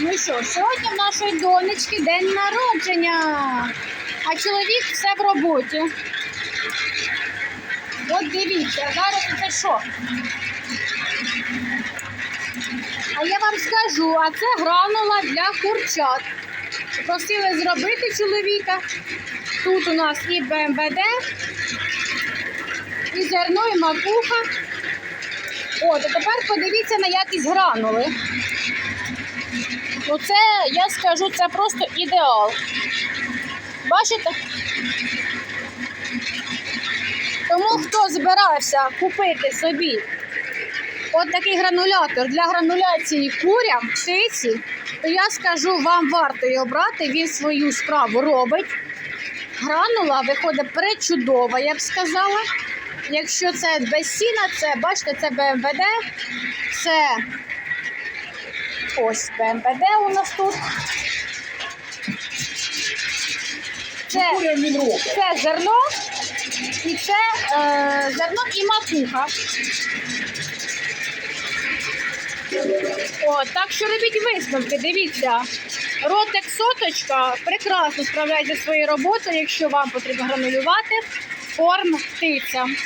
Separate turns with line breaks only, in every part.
Ну що, сьогодні в нашої донечки день народження, а чоловік все в роботі. От дивіться, зараз це що? А я вам скажу, а це гранула для курчат. Просили зробити чоловіка. Тут у нас і БМВД, і зерно, і макуха. От, а тепер подивіться на якість гранули. Ну це, я скажу, це просто ідеал. Бачите? Тому хто збирався купити собі от такий гранулятор для грануляції курям, птиці, то я скажу, вам варто його брати, він свою справу робить. Гранула виходить пречудова, я б сказала. Якщо це без сіна, це бачите, це БМВД, це ось БМВД у нас тут. Це, це зерно і це е, зерно і макуха. О, так що робіть висновки, дивіться. Ротик соточка прекрасно справляється зі своєю роботою, якщо вам потрібно гранулювати корм птицям.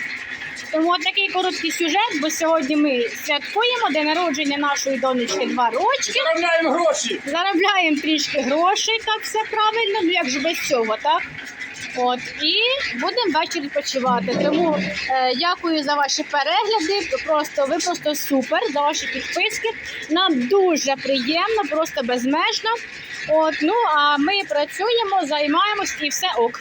Тому такий короткий сюжет, бо сьогодні ми святкуємо день народження нашої донечки 2 рочки.
Заробляємо гроші.
Заробляємо трішки грошей, так все правильно, ну як ж без цього, так? От і будемо ввечері відпочивати. Тому е, дякую за ваші перегляди. Просто ви просто супер за ваші підписки. Нам дуже приємно, просто безмежно. От ну а ми працюємо, займаємось і все ок.